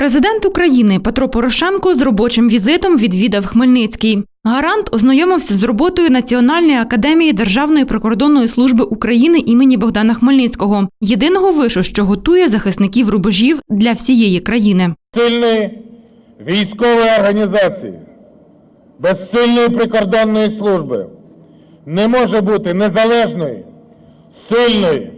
Президент України Петро Порошенко з робочим візитом відвідав Хмельницький. Гарант ознайомився з роботою Національної академії Державної прикордонної служби України імені Богдана Хмельницького, єдиного вишу, що готує захисників рубежів для всієї країни. сильної військової організації, без сильної прикордонної служби не може бути незалежної, сильної,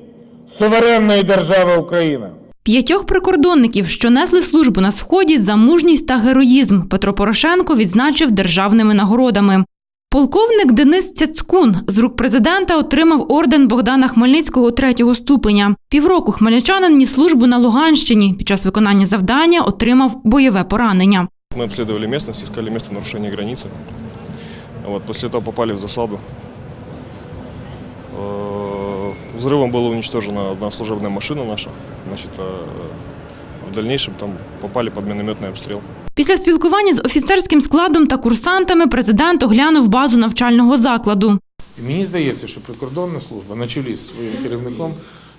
суверенної держави Україна. П'ятьох прикордонників, що несли службу на сході за мужність та героїзм, Петро Порошенко відзначив державними нагородами. Полковник Денис Цяцкун з рук президента отримав орден Богдана Хмельницького третього ступеня. Півроку хмельничанин ніс службу на Луганщині. Під час виконання завдання отримав бойове поранення. Мы обследовали местность, искали место нарушения границы. Вот, после этого попали в засаду. Э, Взрывом была уничтожена одна служебная машина наша. Значит, в дальнейшем там попали под минометный обстрел. Після спілкування з офіцерським складом та курсантами президент оглянув базу навчального закладу. І мені здається, що прикордонна служба на чолі з своїм керівником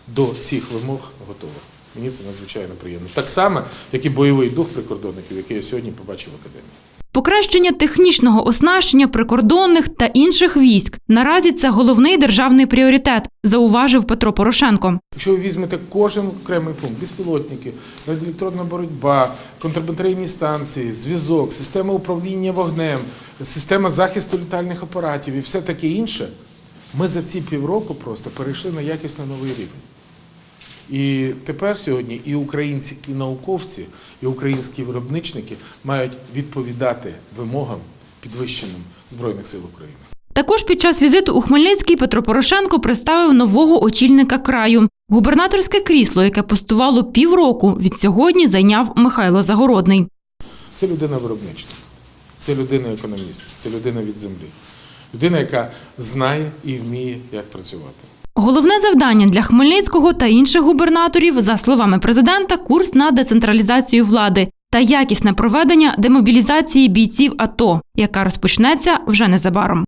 до цих вимог готова. Мені це надзвичайно приємно. Так само, як і бойовий дух прикордонників, який я сьогодні побачив в академії. Покращення технічного оснащення прикордонних та інших військ наразі це головний державний пріоритет, зауважив Петро Порошенко. Якщо ви візьмете кожен окремий пункт, безпілотники, радіоелектронна боротьба, контрбатарейні станції, зв'язок, система управління вогнем, система захисту літальних апаратів і все таке інше, ми за ці півроку просто перейшли на якісно новий рівень. І тепер сьогодні і українці, і науковці, і українські виробничники мають відповідати вимогам підвищеним Збройних сил України. Також під час візиту у Хмельницький Петро Порошенко представив нового очільника краю. Губернаторське крісло, яке пустувало півроку, від сьогодні зайняв Михайло Загородний. Це людина виробничник, це людина економіст, це людина від землі. Людина, яка знає і вміє, як працювати. Головне завдання для Хмельницького та інших губернаторів, за словами президента, курс на децентралізацію влади та якісне проведення демобілізації бійців АТО, яка розпочнеться вже незабаром.